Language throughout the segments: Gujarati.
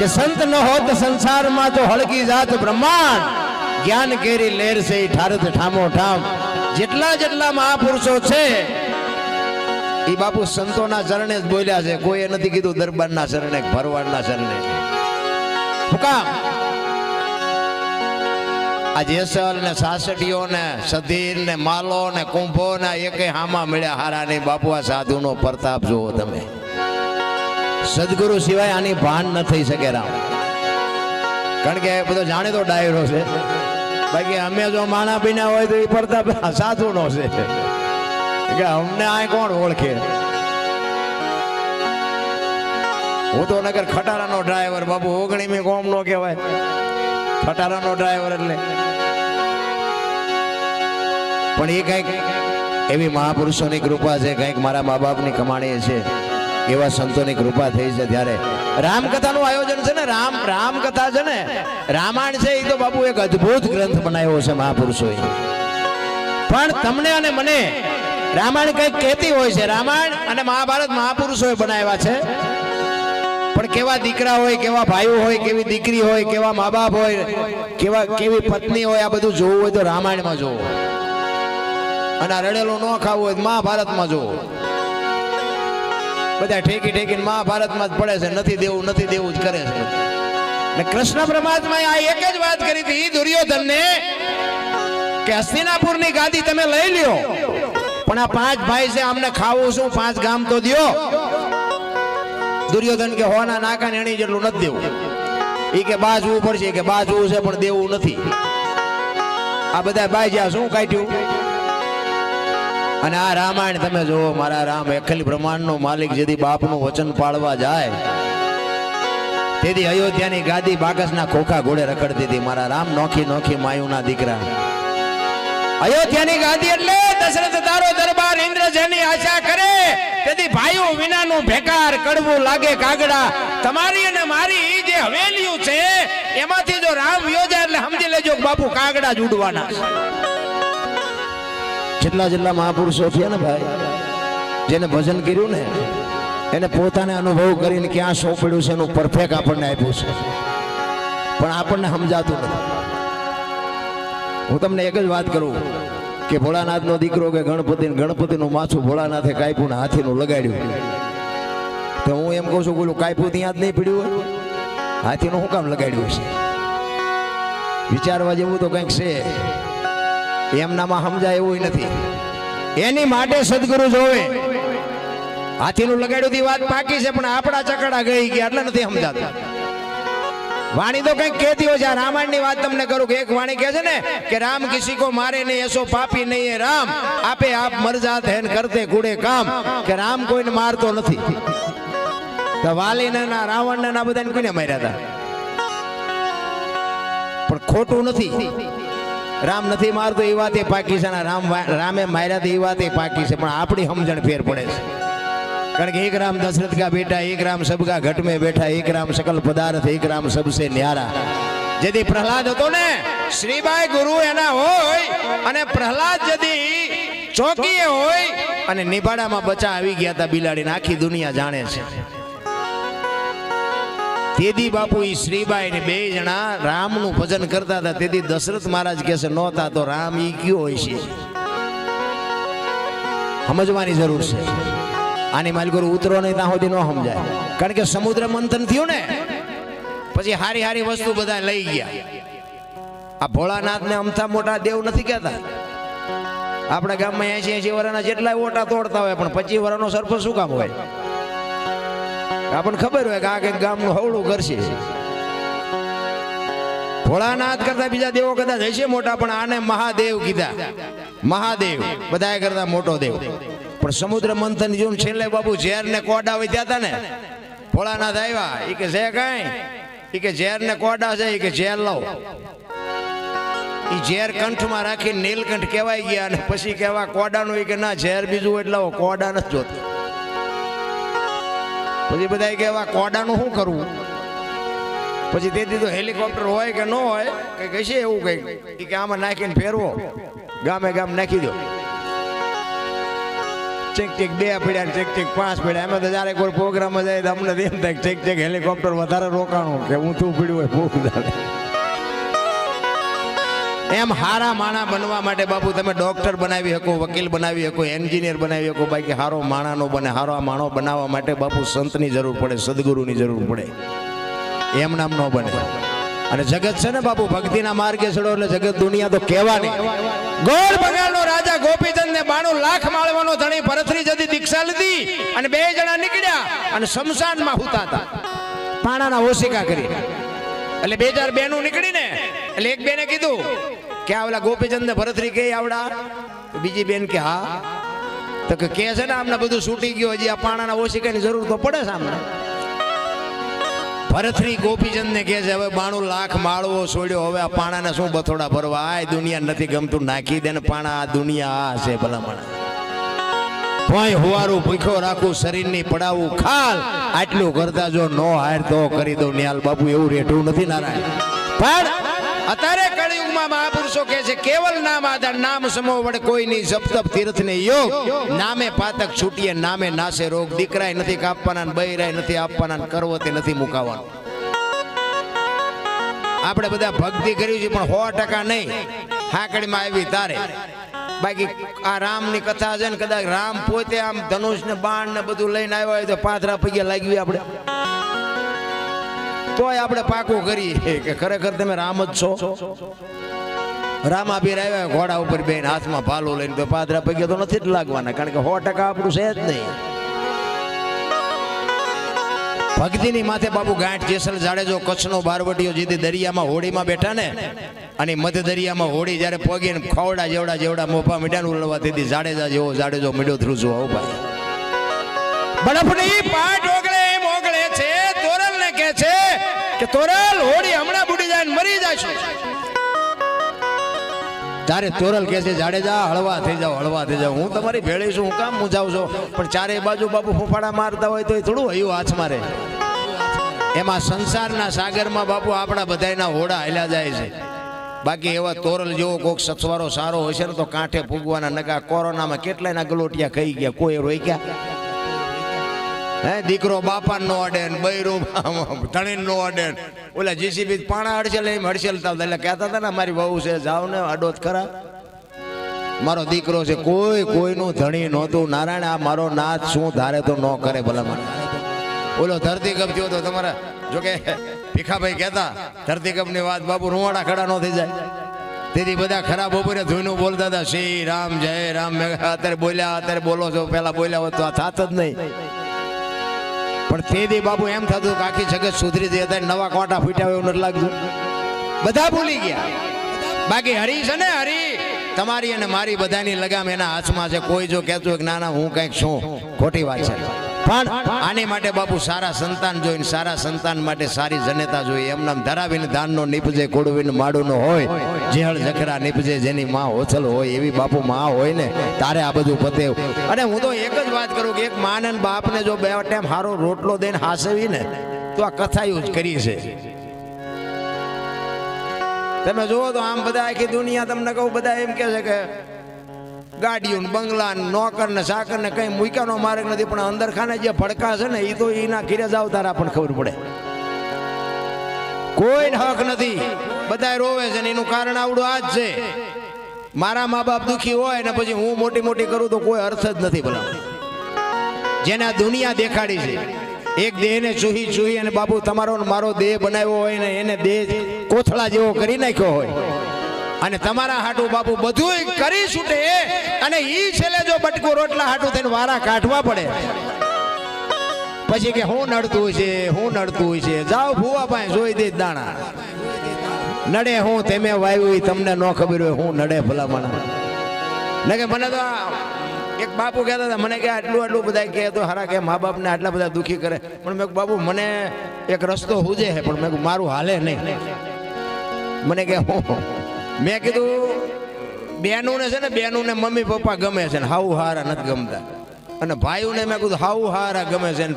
કે સંત ન હોત સંસારમાં તો હળકી જાત બ્રહ્માંડ. જ્ઞાન કેરી લેર છે ઠારત ઠામો ઠામ. જેટલા જેટલા મહાપુરુષો છે એ બાપુ સંતોના ચરણે જ બોલ્યા છે. કોઈએ નથી કીધું દરબારના ચરણે ભરવાડના ચરણે. હુકામ. આ જેસલ ને સાસટીઓ ને સધીર ને માલો ને કુંભો ને એકે હામા મળ્યા હારા નહીં બાપુ આ સાધુનો પ્રતાપ જુઓ તમે. સદગુરુ સિવાય આની ભાન ન થઈ શકે રામ. કારણ કે બધો જાણીતો ડાયરો છે. બાકી અમે જો માણા પીના હોય તો એ પડતા સાધુ નો છે. કે અમને આ કોણ ઓળખે? હું તો નગર ખટારાનો ડ્રાઈવર બાપુ, ઓગણીમી કોમ નો કહેવાય. ખટારાનો ડ્રાઈવર એટલે. પણ એ કંઈક એવી મહાપુરુષોની કૃપા છે, કંઈક મારા મા બાપની કમાણી છે. એવા સંતોની કૃપા થઈ છે ત્યારે રામકથાનું આયોજન છે ને, રામ, રામકથા છે ને, રામાયણ છે એ તો બાપુ એક અદ્ભુત ગ્રંથ બનાવ્યો છે મહાપુરુષોએ. પણ તમને અને મને રામાયણ કંઈક કહેતી હોય છે, રામાયણ અને મહાભારત મહાપુરુષોએ બનાવ્યા છે. પણ કેવા દીકરા હોય, કેવા ભાઈઓ હોય, કેવી દીકરી હોય, કેવા મા બાપ હોય, કેવા, કેવી પત્ની હોય, આ બધું જોવું હોય તો રામાયણમાં જોવું. અને રડેલું ન ખાવું હોય મહાભારતમાં જોવું. બધા ઠેકી ઠેકીને મહાભારતમાં જ પડે છે. નથી દેવું નથી દેવું જ કરે છે. ને કૃષ્ણ પરમાત્માએ આ એક જ વાત કરી હતી દુર્યોધનને કે હસ્તિનાપુરની ગાદી તમે લઈ લ્યો. પણ આ પાંચ ભાઈ છે અમને ખાવું શું? પાંચ ગામ તો દ્યો. દુર્યોધન કે હોના નાકા નેણી જેટલું નથી દેવું. એ કે બાજવું પડશે કે બાજવું છે, પણ દેવું નથી. આ બધા બાઈ જ્યાં શું કાઢ્યું? અને આ રામાયણ તમે જુઓ, મારા રામ અખિલ બ્રહ્માંડનો માલિક જેથી બાપનું વચન પાળવા જાય. તેથી અયોધ્યાની ગાદી બાકસના ખોખા ઘોડે રખડતી હતી. મારા રામ નોખી નોખી માયુના દીકરા. અયોધ્યાની ગાદી એટલે દશરથ તારો દરબાર ઇન્દ્ર જેની આશા કરે, તેથી ભાઈઓ વિનાનું ભેકાર કડવું લાગે કાગડા. તમારી અને મારી જે હવેલીઓ છે, એમાંથી જો રામ યોજા એટલે સમજી લેજો બાપુ કાગડા જ ઉડવાના. જેટલા જેટલા મહાપુરુષો થયા ને ભાઈ, જેને ભજન કર્યું ને, એને પોતાને અનુભવ કરીને ક્યાં સોંપડ્યું છે એનું પરફેક્ટ આપણને આપ્યું છે. પણ આપણને સમજાતું નથી. હું તમને એક જ વાત કરું કે ભોળાનાથનો દીકરો કે ગણપતિ ગણપતિનું માથું ભોળાનાથે કાપ્યું હાથીનું લગાડ્યું. તો હું એમ કહું છું, બોલું, કાપ્યું ત્યાં જ નહીં પડ્યું હોય? હાથીનું શું કામ લગાડ્યું છે વિચારવા જેવું તો કંઈક છે. એમનામાં સમજાય એવું નથી. એની માટે સદગુરુ જોવે. હાથીનું લગાડ્યું થી વાત પાકી છે, પણ આપણા ચકડા ગઈ ગયા એટલે નથી સમજાતા. વાણી તો કંઈક કહેતી હોય છે, આ રામાયણની વાત તમને કરું કે એક વાણી કહે છે ને કે રામ કિસી કો મારે નહીં, એસો પાપી નહીં રામ. આપે આપ મરજાત હેન કરતે કુડે કામ. કે રામ કોઈને મારતો નથી. તો વાલીને ના, રાવણને ના બધાને કોઈને માર્યા હતા પણ ખોટું નથી. રામ નથી મારતો, એ વાત પાકી છે રામ રામે માર્યા તો એ વાત પાકી છે, પણ આપણી સમજણ ફેર પડે છે. કારણ કે એક રામ દશરથ કા બેટા એક રામ સબકા ઘટ में બેઠા, એક રામ સકલ પદાર્થ, એક રામ સબસે ન્યારા. જેથી પ્રહલાદ હતો ને શ્રીભાઈ ગુરુ એના હોય અને પ્રહલાદ જેથી ચોકીએ હોય અને નિભાડામાં બચા આવી ગયા હતા બિલાડીને, આખી દુનિયા જાણે છે. તેદી બાપુ એ શ્રીબાઈ ને બે જણા રામનું ભજન કરતા હતા. તેથી દશરથ મહારાજ કહે છે, નહોતા તો રામ ઈ કયો હોય છે? સમજવાની જરૂર છે. આની માલિકો ઉતરો નહીં, ત્યાં સુધી ન સમજાય. કારણ કે સમુદ્ર મંથન થયું ને, પછી હારી હારી વસ્તુ બધા લઈ ગયા. આ ભોળાનાથ ને અમથા મોટા દેવ નથી કહેતા. આપણા ગામમાં એસી એસી વર્ષના જેટલા ઓટા તોડતા હોય, પણ પચીસ વર્ષનો સરપંચ શું કામ હોય? આપણને ખબર હોય કે આ કંઈક ગામનું હવળું કરશે. ભોળાનાથ કરતા બીજા દેવો કદાચ હશે મોટા, પણ આને મહાદેવ કીધા. મહાદેવ બધા કરતા મોટો દેવ. પણ સમુદ્ર મંથન જોઈને છેલ્લે બાબુ ઝેર ને કોડા વધ્યા હતા ને, ભોળાનાથ આવ્યા. એ કે છે કઈ? એ કે ઝેર ને કોડા છે. એ કે, ઝેર લાવ. એ ઝેર કંઠમાં રાખી નીલકંઠ કહેવાય ગયા અને પછી કહેવા, કોડાનું એ કે, ના, ઝેર બીજું એટલે કોડા નથી જોતા. પછી બધા કહેવા કોડાનું શું કરવું? પછી તેથી તો હેલિકોપ્ટર હોય કે ન હોય, કંઈક હશે એવું કંઈક? કે આમાં નાખીને ફેરવો. ગામે ગામ નાખી દો. ચેક ચેક બે પડ્યા ને ચેક ચેક પાંચ પડ્યા. એમાં તો જ્યારે કોઈ પ્રોગ્રામ જાય તો અમને એમ થાય ચેક ચેક હેલિકોપ્ટર વધારે રોકાણું કે હું તું પીડ્યું હોય વધારે. એમ હારા માણા બનવા માટે બાપુ તમે ડોક્ટર બનાવી શકો, વકીલ બનાવી શકો, એન્જિનિયર બનાવી શકો. બાકી હારો માણાનો બને, હારો માણો બનાવવા માટે બાપુ સંતની જરૂર પડે, સદગુરુની જરૂર પડે. એમ નામ ન બને. અને જગત છે ને બાપુ, ભક્તિના માર્ગે ચડો એટલે જગત દુનિયા તો કહેવાની. ગોળ બગાડનો રાજા ગોપીચંદ ને બાણું લાખ માળવાનો ધણી ભરતરી જતી દીક્ષા લીધી અને બે જણા નીકળ્યા અને શમશાનમાં હુતા હતા. પાણાના ઓશિકા કરી. એટલે બે ચાર બેનું નીકળીને, એટલે એક બેને કીધું કે આ ગોપીચંદ ભરતરી કે આવડા? બીજી બેન કે, હા. તો કે છે ને, આમને બધું છૂટી ગયું, હજી આ પાણાના ઓશિકાની જરૂર તો પડે છે આમને. ભરતરી ગોપીચંદ ને કે છે, હવે બાણું લાખ માળવો છોડ્યો, હવે આ પાણાને શું બથોડા ભરવા? આ દુનિયા નથી ગમતું, નાખી દે ને પાણા, આ દુનિયા આ છે ભલામણ. ભોય હુવારું ભૂખ્યો રાખું, શરીરની પડાવું ખાલ. આટલું કરતા જો નો હાર તો કરી દઉં નિહાલ બાપુ, એવું રેઠું નથી નારાયણ. પણ અત્યારે કળિયુગમાં મહાપુરુષો કહે છે, કેવલ નામ આધાર, નામ સમો વડે કોઈની જપ તપ તીર્થ ને યોગ. નામે પાતક છૂટીએ, નામે નાશે રોગ. દીકરાય નથી કાપવાના બૈરાય નથી આપવાના કરવતે નથી મુકાવાનું. આપણે બધા ભક્તિ કર્યું છે, પણ સો ટકા નહીં. હાકડીમાં આવી તારે. બાકી આ રામની કથા છે ને કદાચ રામ પોતે આમ ધનુષ ને બાણ ને બધું લઈને આવ્યો હોય તો પાથરા પૈયા લાગ્યું આપણે. તોય આપણે પાકું કરીએ કે ખરેખર તમે રામ જ છો. રામાબીર આવ્યા, ઘોડા ઉપર બેન હાથમાં ભાલો લઈને તો પાદરા પગે તો નથી જ લાગવાના, કારણ કે સો ટકા આપણું છે જ નહીં. ભક્તિની માથે બાબુ ગાંઠ જેસલ જાડેજો કચ્છનો બારવટીઓ જીતી દરિયામાં હોડીમાં બેઠા ને, અને મધ્ય દરિયામાં હોડી જ્યારે પગીને ખવડા જેવડા જેવડા મોફા મીઠાનું ઉલવા દીધી જાડેજા જેવો જાડેજો મીડો થ્રુ જો આવો ભાઈ બરફની પાટ કે છે કે તોરલ હોડી હમણાં બુડી જાય મરી જશે તારે તોરલ કે છે જાડેજા હળવા થઈ જાઓ, હળવા થઈ જાઓ. હું તમારી ભેળી છું, હું કામ મુજાવ છો. પણ ચારે બાજુ બાપુ ફૂફાડા મારતા હોય તો એ થોડું હયું હાથ મારે. એમાં સંસારના સાગરમાં બાપુ આપણા બધાયના હોડા હેલા જાય છે. બાકી એવા તોરલ જેવો કોક સથવારો સારો હશે ને તો કાંઠે ફૂગવાના નગા કોરોનામાં કેટલાયના ગલોટિયા ખાઈ ગયા, કોઈ રોક્યા હે, દીકરો બાપા નો અડે બૈરો ધણીન નો અડે ઓલા જીસીબી પાણા અડશે એમ હડસેલતા એટલે કહેતા હતા ને, મારી વહુ છે, જાવ ને અડો ખરા. મારો દીકરો છે, કોઈ, કોઈનું ધણી નહોતું. નારાયણ, આ મારો નાથ શું ધારે તો ન કરે ભલામણ. ઓલો ધરતીકપ થયો તો તમારા, જોકે ભીખાભાઈ કહેતા, ધરતીકપની વાત બાબુ રૂવાડા ખડા ન થઈ જાય. તેથી બધા ખરાબ બપોરે ધોઈનું બોલતા હતા, શ્રી રામ, જય રામ. અત્યારે બોલ્યા, અત્યારે બોલો છો. પેલા બોલ્યા હોત તો આ થાત જ નહીં. પણ તેથી બાબુ એમ થતું કે આખી જગત સુધરી જઈ અત્યારે નવા કોટા ફૂટ્યા એવું નથી લાગતું. બધા ભૂલી ગયા. બાકી હરી છે ને, હરી. તમારી અને મારી બધાની લગામ એના હાથમાં છે. કોઈ જો કહેતું કે ના ના, હું કંઈક છું. ખોટી વાત છે. પણ આની માટે બાપુ સારા સંતાન જોઈને સારા સંતાન માટે સારી જનેતા જોઈએ. એમનામ ધરાવીને દાનનો નીપજે કોડવીને માડુનો હોય, જેહળ જખરા નીપજે, જેની માં હોથલ હોય, એવી બાપુ માં હોય ને, તારે આ બધું પતે. અને હું તો એક જ વાત કરું કે એક માને ને બાપને જો બે ટાઈમ હારો રોટલો દઈને હાસવી ને, તો આ કથાયું જ કરી છે. તમે જુઓ તો આમ બધા આખી દુનિયા તમને કહું, બધા એમ કે છે કે ગાડીઓ બંગલા નોકર ને સાકર ને કઈ મૂક્યાનો માર્ગ નથી, પણ અંદર ખાને જે ભડકા છે ને એ તો એના ઘીરે જાવ તારા પણ ખબર પડે. કોઈ હક નથી. બધા રોવે છે ને, એનું કારણ આવડું આ જ છે. મારા મા બાપ દુખી હોય ને પછી હું મોટી મોટી કરું તો કોઈ અર્થ જ નથી ભલા. જેને આ દુનિયા દેખાડી છે, એક દેહને ચૂહી ચૂહી અને બાપુ તમારો મારો દેહ બનાવ્યો હોય ને, એને દેહ કોથળા જેવો કરી નાખ્યો હોય. અને તમારા હાટુ બાપુ બધું કરી છૂટે અને ઈ છેલ્લે જો બટકો રોટલા હાટુ થઈને વારા કાઢવા પડે. પછી કે હું નડતું છે, હું નડતું છે. જાઓ ભૂવા પાસે જોઈ દે દાણા. નડે હું તેમે વાવ્યું તમને ન ખબર હોય, હું નડે ભલામણ. ને કે મને તો એક બાપુ કહેતા હતા, મને કે આટલું આટલું બધા કહે તો હારા કે મા બાપને આટલા બધા દુઃખી કરે. પણ મેં બાપુ, મને એક રસ્તો હુજે છે પણ મેં મારું હાલે નહીં. મને કે, હું મેં કીધું બેનું ને છે ને, બેનુને મમ્મી પપ્પા ગમે છે ને હાઉ હારા નથી ગમતા. અને ભાઈઓને મેં કીધું હાઉ હારા ગમે છે ને,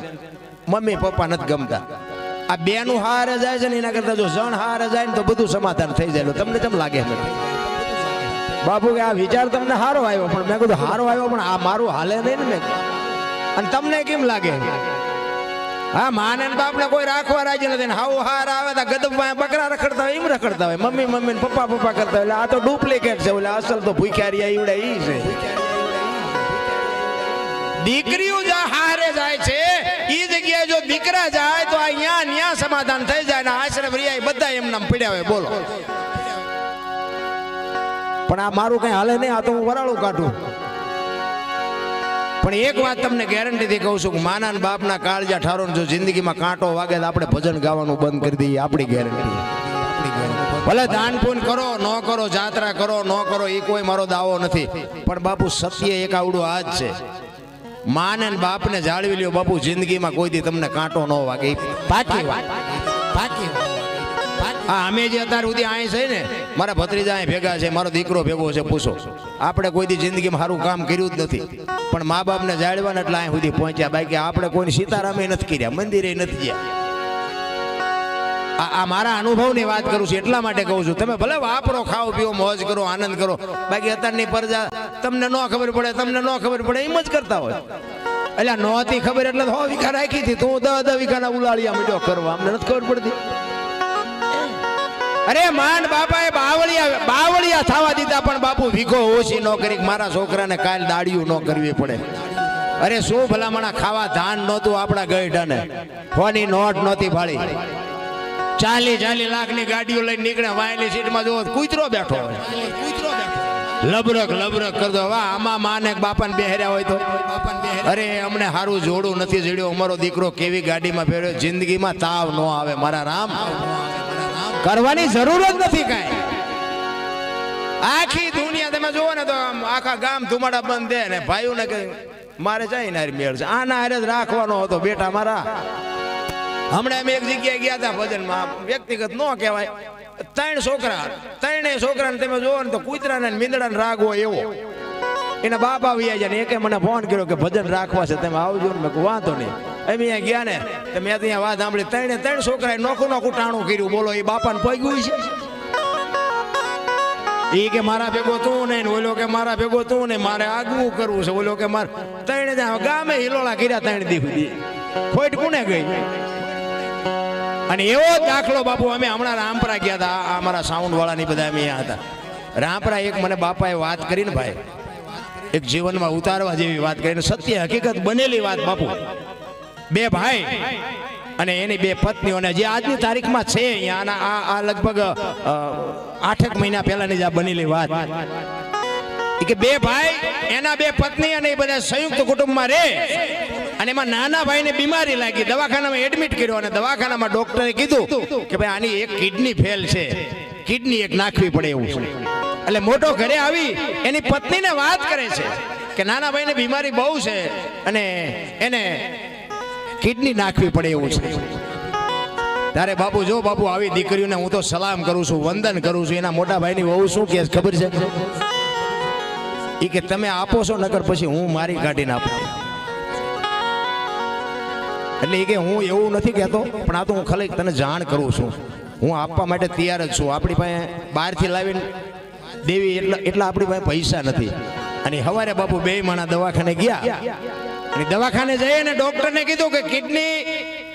મમ્મી પપ્પા નથી ગમતા. આ બેનું હારે જાય છે ને, એના કરતાં જો જણ હારે જાય ને, તો બધું સમાધાન થઈ જાય. તમને કેમ લાગે છે? બાપુ કે આ વિચાર તમને સારો આવ્યો, પણ મેં કીધું, સારો આવ્યો, પણ આ મારું હાલે નહીં ને મેં અને તમને કેમ લાગે? હા, માને બાપને કોઈ રાખવા રાજી નથી. ને હાર આવે તો ગદબ બકરા રખડતા હોય, એમ રખડતા હોય. મમ્મી મમ્મી પપ્પા પપ્પા કરતા હોય. એટલે આ તો ડુપ્લિકેટ છે. એટલે અસલ તો ભૂખ્યા રહ્યા ઈવડે ઈ છે. દીકરીઓ જ્યાં હારે જાય છે. એ જગ્યાએ જો દીકરા જાય તો અહીંયા ન્યા સમાધાન થઈ જાય ને આશ્રમ રિયા બધા એમ નામ પીડ્યા હોય. બોલો. પણ આ મારું કઈ હાલે નહીં. આ તો હું વરાળું કાઢું. પણ એક વાત તમને ગેરંટીથી કહું છું કે માના બાપના કાળજા ઠારો જો જિંદગીમાં કાંટો વાગે તો આપણે ભજન ગાવાનું બંધ કરી દઈએ. આપણી ગેરંટી ભલે દાન પૂન કરો, ન કરો, જાત્રા કરો, ન કરો, એ કોઈ મારો દાવો નથી. પણ બાપુ સત્ય એક આવડું આ જ છે. માને બાપને જાળવી લ્યો બાપુ, જિંદગીમાં કોઈ દી તમને કાંટો ન વાગે. પાકી વાત. પાકી વાત. હા, અમે જે અત્યાર સુધી અહીં છે ને, મારા ભત્રીજા અહીં ભેગા છે, મારો દીકરો ભેગો છે, પૂછો. આપણે કોઈ દી જિંદગીમાં સારું કામ કર્યું જ નથી. પણ મા બાપને જાળવાને એટલે અહીં સુધી પહોંચ્યા. બાકી આપણે કોઈને સીતારામે નથી કર્યા, મંદિરે નથી ગયા. આ આ મારા અનુભવની વાત કરું છું, એટલા માટે કહું છું. તમે ભલે વાપરો, ખાઓ, પીઓ, મોજ કરો, આનંદ કરો. બાકી અત્યારની પ્રજા તમને ન ખબર પડે, તમને ન ખબર પડે, એમ જ કરતા હોય. એટલે નહોતી ખબર એટલે હો, વીઘા રાખી હતી. તું દ દસ વીઘાના ઉલાળિયા મીડો કરવા. અમને નથી ખબર પડતી. અરે માંડ બાપાએ બાવળિયા બાવળિયા થવા દીધા પણ બાપુ ભીખો ઓછી ન કરી મારા છોકરાને કાલ દાડિયું ન કરવી પડે. અરે શું ભલામણા, ખાવા ધાન નહોતું આપણા ગઈઢાને ફોની નોટ નહોતી ફાળી ચાલી ચાલી લાખની ગાડીઓ લઈને નીકળે, વાયલી સીટમાં જોવો બેઠો કૂતરો બેઠો લબરક લબરક કરતો વાહ, આમાં માને બાપાને બેહર્યા હોય તો? અરે અમને સારું જોડું નથી જડ્યું. અમારો દીકરો કેવી ગાડીમાં ફેર્યો? જિંદગીમાં તાવ ન આવે. મારા રામ. કરવાની જરૂર જ નથી કાંઈ. આખી દુનિયા તમે જુઓ ને તો આખા ગામ ધુમાડા બંધ દે ને ભાઈઓને કે મારે જાય ને હારી મેળ છે. આના હારે જ રાખવાનો હતો બેટા મારા. હમણાં અમે એક જગ્યાએ ગયા હતા ભજનમાં. વ્યક્તિગત ન કહેવાય. ત્રણ છોકરા, ત્રણેય છોકરાને તમે જુઓ ને તો કૂતરાને મીંદડાને રાગ હોય એવો. એના બાપ આવી જાય ને એકે મને ફોન કર્યો કે ભજન રાખવા છે, તમે આવજો ને. મેં વાંધો નહીં. અમે અહીંયા ગયા ને, તો મેં ત્યાં વાત સાંભળી. ત્રણે ત્રણ છોકરાએ નોખું નોખું ટાણું કર્યું. બોલો, એ બાપાને પગ્યું છે? એ કે મારા ભેગો તું નહીં ઓલો કે મારા ભેગો તું ને, મારે આગવું કરવું છે. ઓલો કે મારે ત્રણે ગામે હિલોળા કર્યા ત્રણ દી ખોટ કોને ગઈ? અને એવો દાખલો બાપુ, અમે હમણાં રામપરા ગયા હતા. આ અમારા સાઉન્ડ વાળાની બધા અમે અહીંયા હતા. રામપરા એક મને બાપાએ વાત કરીને ભાઈ, એક જીવનમાં ઉતારવા જેવી વાત કરીને સત્ય હકીકત બનેલી વાત બાપુ. બે ભાઈ અને એની બે પત્નીઓને જે આજની તારીખમાં છે અહીંયા આ આ લગભગ આઠેક મહિના પહેલાની જે આ બનેલી વાત. કે બે ભાઈ, એના બે પત્ની અને એ બધા સંયુક્ત કુટુંબમાં રહે અને એમાં નાના ભાઈને બીમારી લાગી. દવાખાનામાં એડમિટ કર્યો અને દવાખાનામાં ડોક્ટરે કીધું કે ભાઈ આની એક કિડની ફેલ છે. કિડની એક નાખવી પડે એવું છે. એટલે મોટો ઘરે આવી એની પત્નીને વાત કરે છે કે નાના ભાઈને બીમારી બહુ છે અને એને કિડની નાખવી પડે એવું છે. ત્યારે બાપુ, જો બાપુ, આવી દીકરીઓને હું તો સલામ કરું છું, વંદન કરું છું. એના મોટા ભાઈની વહુ શું કે ખબર છે? એ કે તમે આપો છો, નકર પછી હું મારી કાઢીને આપું. એટલે એ કે હું એવું નથી કહેતો, પણ આ તો હું ખાલી તને જાણ કરું છું. હું આપવા માટે તૈયાર જ છું. આપણી પાસે બહારથી લાવીને દેવી એટલા એટલા આપણી પાસે પૈસા નથી. અને હવારે બાપુ બે માણા દવાખાને ગયા. અને દવાખાને જઈએ ને ડૉક્ટરને કીધું કે કિડની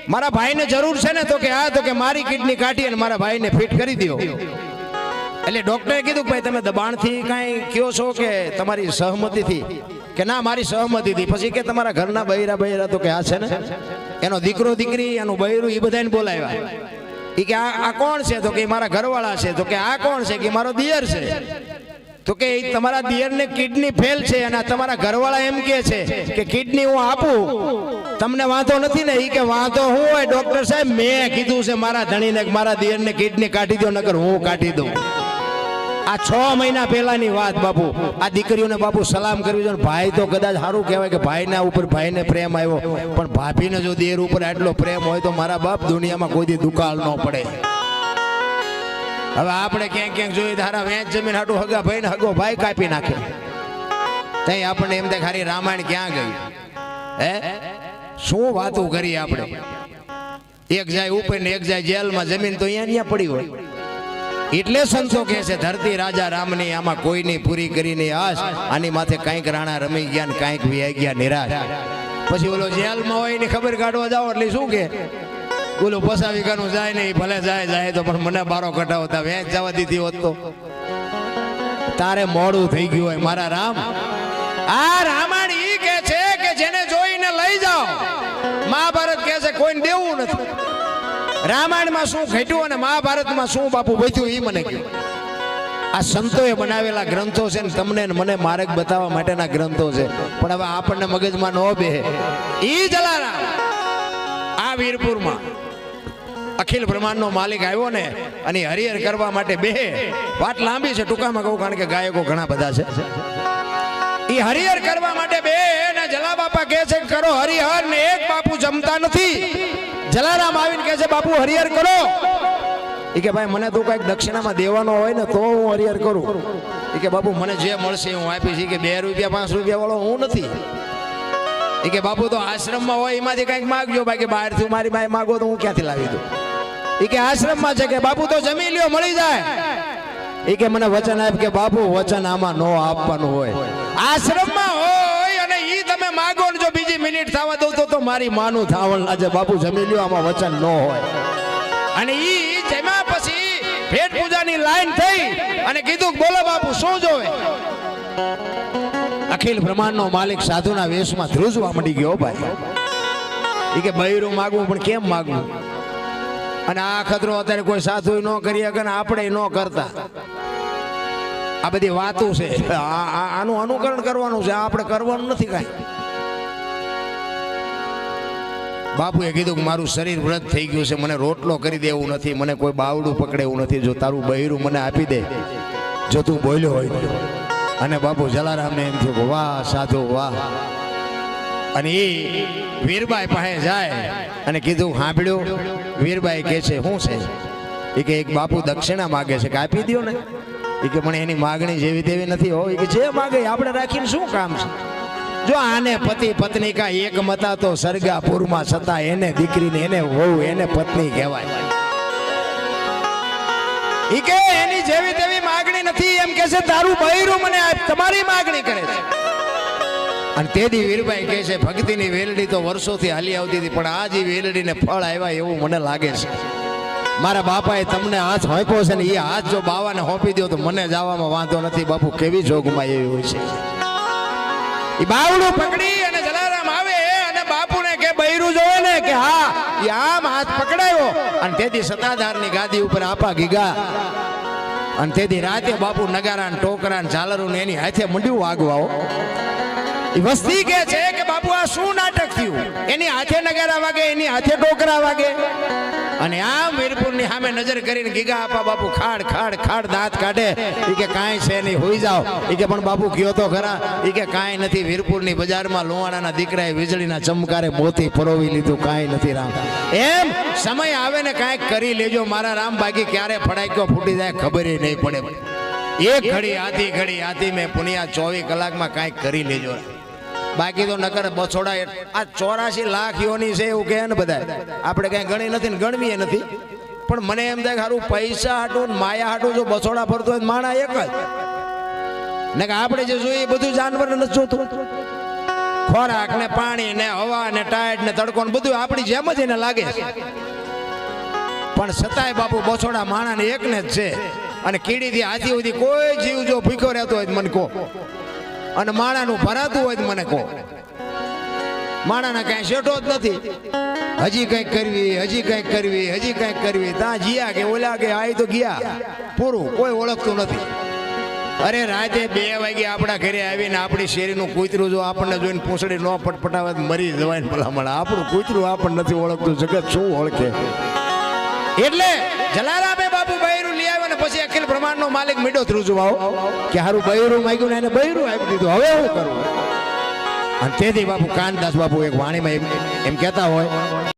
મારા ભાઈને જરૂર છે ને, તો કે હા, તો કે મારી કિડની કાઢી અને મારા ભાઈને ફિટ કરી દો એટલે ડોક્ટરે કીધું કે ભાઈ, તમે દબાણથી કાંઈ કયો છો કે તમારી સહમતિથી? કે ના, મારી સહમતિથી. પછી કે તમારા ઘરના બૈરા બૈરા તો કે આ છે ને? એનો દીકરો દીકરી, એનું બૈરું એ બધાને બોલાવ્યા. એ કે આ આ કોણ છે? તો કે મારા ઘરવાળા છે. તો કે આ કોણ છે? કે મારો દિયર છે. તો કે તમારા દિયરને કિડની ફેલ છે અને તમારા ઘરવાળા એમ કે છે કે કિડની હું આપું. તમને વાંધો નથી ને? એ કે વાંધો હું હોય, ડોક્ટર સાહેબ, મેં કીધું છે મારા ધણીને મારા દિયરને કિડની કાઢી દો, નકર હું કાઢી દઉં. આ છ મહિના પહેલાની વાત બાપુ. આ દીકરીઓને બાપુ સલામ કરવી જોઈએ. ભાઈ તો કદાચ સારું કહેવાય કે ભાઈના ઉપર ભાઈને પ્રેમ આવ્યો. પણ ભાભીને જો દેર ઉપર આટલો પ્રેમ હોય તો મારા બાપ દુનિયામાં કોઈ દી દુકાળ ન પડે. હવે આપણે ક્યાંક ક્યાંક જોઈએ ધારા વેચ જમીન હાટું હગા ભાઈ ને હગો ભાઈ કાપી નાખે. તઈ આપણને એમ દેખારી રામાયણ ક્યાં ગયું? હે? શું વાતો કરી આપણે? એક જાય ઉપર ને એક જાય જેલમાં, જમીન તો અહીંયા અહીંયા પડી હોય. એટલે સંતો કહે છે, ધરતી રાજા રામની આમાં કોઈની પૂરી કરીને આશ આની માથે કાંઈક રાણા રમી ગયા ને કાંઈક વિયાઈ ગયા નિરાશ. પછી ઓલો જેલમાં હોય ને ખબર કાઢવા જાઓ એટલે શું કે ઓલું પસા વીઘાનું જાય નહીં, ભલે જાય જાય તો, પણ મને બારો કટાવતા વેચ જવા દીધી હોત તો. તારે મોડું થઈ ગયું હોય, મારા રામ. આ રામાયણ ઈ કે છે કે જેને જોઈને લઈ જાઓ. મહાભારત કહે છે, કોઈને દેવું નથી. રામાયણમાં શું ઘટ્યું અને મહાભારતમાં શું બાપુ બચ્યું એ મને કહ્યું આ સંતોએ બનાવેલા ગ્રંથો છે ને, તમને મને માર્ગ બતાવવા માટેના ગ્રંથો છે. પણ હવે આપણને મગજમાં ન બેહે. ઈ જલારામ આ વીરપુરમાં. અખિલ બ્રહ્માંડનો માલિક આવ્યો ને, અને હરિહર કરવા માટે બે વાત લાંબી છે, ટૂંકામાં કહું કારણ કે ગાયકો ઘણા બધા છે. એ હરિહર કરવા માટે બે ને જલા બાપા કહે છે કે કરો હરિહર ને એક બાપુ જમતા નથી. જલારામ આવીને કહે છે, બાપુ, હરિહર કરો. એ કે, ભાઈ, મને તું કંઈક દક્ષિણામાં દેવાનો હોય ને, તો હું હરિહર કરું. એ કે, બાપુ, મને જે મળશે હું આપીશ. કે, બે રૂપિયા, પાંચ રૂપિયા વાળો હું નથી. એ કે, બાપુ, તો આશ્રમમાં હોય, એમાંથી કંઈક માગજો. બાકી બહારથી મારી પાસે માગો તો હું ક્યાંથી લાવી દઉં? ઈ કે આશ્રમમાં છે કે બાપુ તો જમી લ્યો મળી જાય. એ કે મને વચન આપ કે બાપુ, વચન આમાં નો આપવાનું હોય. આશ્રમમાં હોય અને ઈ તમે માગો ને જો બીજી મિનિટ થવા દઉં તો મારી માનું થાવણ આજે બાપુ જમી લ્યો આમાં વચન ન હોય. અને ઈ જમ્યા પછી ભેટ પૂજાની લાઈન થઈ અને કીધું બોલો બાપુ, શું જોવે? અખિલ બ્રહ્માંડનો માલિક સાધુના વેશમાં ધ્રુજવા મળી ગયો ભાઈ. એ કે બૈરું માગવું, પણ કેમ માગવું? અને આ ખતરો અત્યારે કોઈ સાધુ ન કરી શકે ને આપણે ન કરતા. આ બધી વાતો છે. આનું અનુકરણ કરવાનું છે. આપણે કરવાનું નથી કાંઈ. બાપુએ કીધું કે મારું શરીર વ્રત થઈ ગયું છે. મને રોટલો કરી દેવું નથી. મને કોઈ બાવડું પકડે એવું નથી. જો તારું બહેરું મને આપી દે, જો તું બોલ્યો હોય અને બાપુ જલારામને એમ થયું વાહ, સાધુ, વાહ. અને એ વીરબાઈ પાસે જાય અને કીધું સાંભળ્યું વીરબાઈ કહે છે, શું છે? એ કે એક બાપુ દક્ષિણા માગે છે. કે, આપી દો ને. એ કે પણ એની માગણી જેવી તેવી નથી હો. કે જે માગે આપણે રાખીને શું કામ છે? જો આને પતિ પત્ની કા એક મતા તો સરગાપુરમાં છતાં એને દીકરીને એને વહુ, એને પત્ની કહેવાય. ઈ કે એની જેવી તેવી માગણી નથી. એમ કે છે, તારું બૈરું મને તમારી માગણી કરે છે. અને તેથી વીરભાઈ કહે છે, ભક્તિની વેલડી તો વર્ષોથી હાલી આવતી હતી, પણ આ જે વેલડીને ફળ આવ્યા એવું મને લાગે છે. મારા બાપાએ તમને હાથ હોંપ્યો છે ને એ હાથ જો બાવાને હોંપી દો તો મને જવામાં વાંધો નથી, બાપુ, કેવી જોગમાં એવી હોય છે. એ બાવડું પકડી અને જલારામ આવે અને બાપુને કે, બૈરું જોવે ને કે હા એ આમ હાથ પકડાયો. અને તેથી સત્તાધારની ગાદી ઉપર આપા ગીગા. અને તેથી રાતે બાપુ નગારા ટોકરા ઝાલરો ને એની હાથે મંડ્યું વાગવાઓ એ વસ્તી કે છે કે બાપુ, આ શું નાટક થયું? એની હાથે નગારા વાગે, એની હાથે ટોકરા વાગે. અને આમ વીરપુરની સામે નજર કરીને ગીગા આપા, બાપુ, ખાડ ખાડ ખાડ દાંત કાઢે. એ કે, કાંઈ છે નહીં, હોઈ જાઓ. એ કે, પણ બાપુ કયો તો ખરા. એ કે, કાંઈ નથી વીરપુરની બજારમાં લોહાણાના દીકરાએ વીજળીના ચમકારે મોતી પરોવી લીધું, કાંઈ નથી, રામ. એમ સમય આવે ને કાંઈક કરી લેજો, મારા રામ બાકી ક્યારે ફડાક્યો ફૂટી જાય ખબર નહીં પડે. એક ઘડી, આધી ઘડી, આધી મેં પુનિયા ચોવીસ કલાકમાં કાંઈક કરી લેજો. બાકી તો નકર બછોડા આ ચોરાશી લાખ યોની છે એવું કહે ને બધા. આપણે કઈ ગણી નથી ને ગણવીએ નથી. પણ મને એમ થાય કે હારું પૈસા હાટું માયા હાટું જો બછોડા ફરતો હોય માણા એક જ. ને કે આપણે જે જોઈએ એ બધું જાનવર નથી જોતું. ખોરાક ને પાણી ને હવા ને ટાયર ને તડકો ને બધું આપણી જેમ જ એને લાગે પણ છતાંય બાપુ બછોડા માણાને એકને જ છે. અને કીડીથી હાથી સુધી કોઈ જીવ જો ભૂખ્યો રહેતો હોય મને કહો. અને માણાનું ભરાતું હોય મને કહો. માણાના કાંઈ શેઠો જ નથી. હજી કંઈક કરવી, હજી કંઈક કરવી, હજી કંઈક કરવી. ત્યાં જીયા કે ઓલા કે આ તો ગયા. પૂરું, કોઈ ઓળખતું નથી. અરે રાતે બે વાગે આપણા ઘરે આવીને આપણી શેરીનું કૂતરું જો આપણને જોઈને પૂંછડી ન પટપટાવે મરી જવાય ને ભલામણ. આપણું કૂતરું આપણને નથી ઓળખતું. જગત શું ઓળખે? એટલે જલારામે બાપુ ને પછી અખિલ બ્રહ્માંડનો માલિક મીડો ધ્રુજવાઓ કે હારું બૈરું માગ્યું ને એને બૈરું આપી દીધું. હવે શું કરવું અને તેથી બાપુ કાનદાસ બાપુ એક વાણીમાં એમ કહેતા હોય